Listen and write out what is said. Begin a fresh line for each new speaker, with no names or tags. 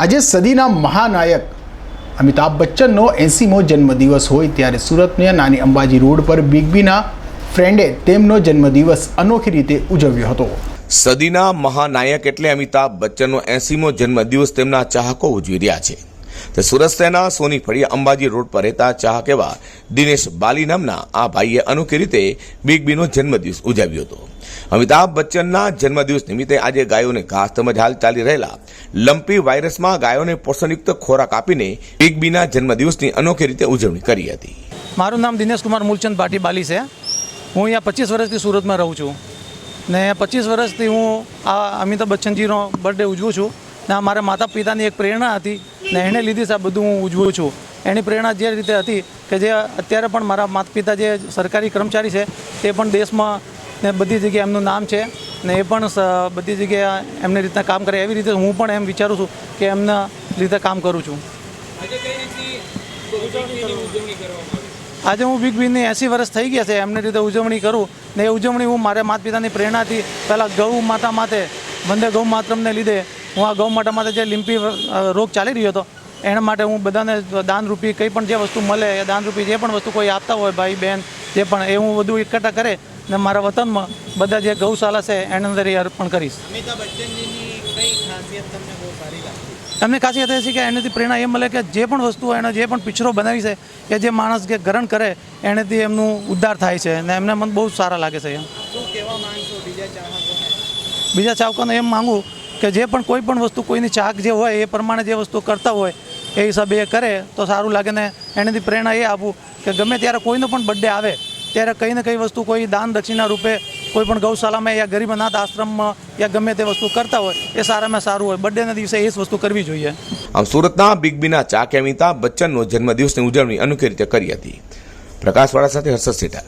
આજે સદીના મહાનાયક અમિતાભ બચ્ચનનો એંસીમો જન્મદિવસ હોય ત્યારે સુરતની નાની અંબાજી રોડ પર બિગ બીના ફ્રેન્ડે તેમનો જન્મદિવસ અનોખી રીતે ઉજવ્યો હતો.
સદીના મહાનાયક એટલે અમિતાભ બચ્ચનનો એસીમો જન્મદિવસ તેમના ચાહકો ઉજવી રહ્યા છે. તે સુરત શહેરના સોની ફળિયા અંબાજી રોડ પર રહેતા ચાહક એવા દિનેશ બાલી નામના આ ભાઈએ અનોખી રીતે બિગ બીનો જન્મદિવસ ઉજવ્યો હતો. અમિતાભ બચ્ચનના જન્મદિવસ નિમિત્તે આજે ગાયોને ઘાસ તેમજ હાલ ચાલી રહેલા લંપી વાયરસમાં ગાયોને પોષણયુક્ત ખોરાક આપીને બિગ બીના જન્મદિવસની અનોખી રીતે ઉજવણી કરી હતી.
મારું નામ દિનેશ કુમાર મૂલચંદ ભાટી બાલી છે. હું અહીંયા પચીસ વર્ષથી સુરતમાં રહું છું. ને પચીસ વર્ષથી હું આ અમિતાભ બચ્ચનજીનો બર્થડે ઉજવું છું. ને આ મારા માતા પિતાની એક પ્રેરણા હતી. ને એણે લીધી છે આ બધું હું ઉજવું છું. એની પ્રેરણા જે રીતે હતી કે જે અત્યારે પણ મારા માતા પિતા જે સરકારી કર્મચારી છે, તે પણ દેશમાં ને બધી જગ્યાએ એમનું નામ છે ને એ પણ બધી જગ્યાએ એમની રીતના કામ કરે. એવી રીતે હું પણ એમ વિચારું છું કે એમના રીતે કામ કરું છું. આજે હું બિગ બીની એંસી વર્ષ થઈ ગયા છે. એમની રીતે ઉજવણી કરું ને એ ઉજવણી હું મારા માતા પિતાની પ્રેરણાથી પહેલાં ગૌ માતા માટે વંદે ગૌ માતરમને લીધે હું આ ગૌ માતા માટે જે લિમ્પી રોગ ચાલી રહ્યો હતો, એના માટે હું બધાને દાનરૂપી કંઈ પણ જે વસ્તુ મળે, એ દાનરૂપી જે પણ વસ્તુ કોઈ આપતા હોય, ભાઈ બહેન જે પણ, એ હું બધું એકઠા કરે ને મારા વતનમાં બધા જે ગૌશાલા છે એના અંદર એ અર્પણ કરીશ. એમની ખાસિયત એ છે કે એનાથી પ્રેરણા એ મળે કે જે પણ વસ્તુ એનો જે પણ પિક્ચરો બનાવી છે કે જે માણસ કે ગ્રહણ કરે એનાથી એમનું ઉદ્ધાર થાય છે અને એમને મને બહુ સારા લાગે છે એમ.
બીજા ચાહકોને?
એમ માગું કે જે પણ કોઈ પણ વસ્તુ કોઈની ચાક જે હોય એ પ્રમાણે જે વસ્તુ કરતા હોય એ હિસાબે એ કરે તો સારું લાગે ને એનાથી પ્રેરણા એ આપું કે ગમે ત્યારે કોઈનો પણ બર્થડે આવે ત્યારે કંઈ ને કંઈ વસ્તુ કોઈ દાન દક્ષિણા રૂપે કોઈ પણ ગૌશાલામાં યા ગરીબ અનાથ આશ્રમમાં યા ગમે તે વસ્તુ કરતા હોય, એ સારામાં સારું હોય. બર્થડેના દિવસે એ જ વસ્તુ કરવી જોઈએ.
આમ સુરતના બિગ બીના ચા અમિતાભ બચ્ચનનો જન્મદિવસની ઉજવણી અનોખી રીતે કરી હતી. પ્રકાશવાળા સાથે હર્ષદ સેઠા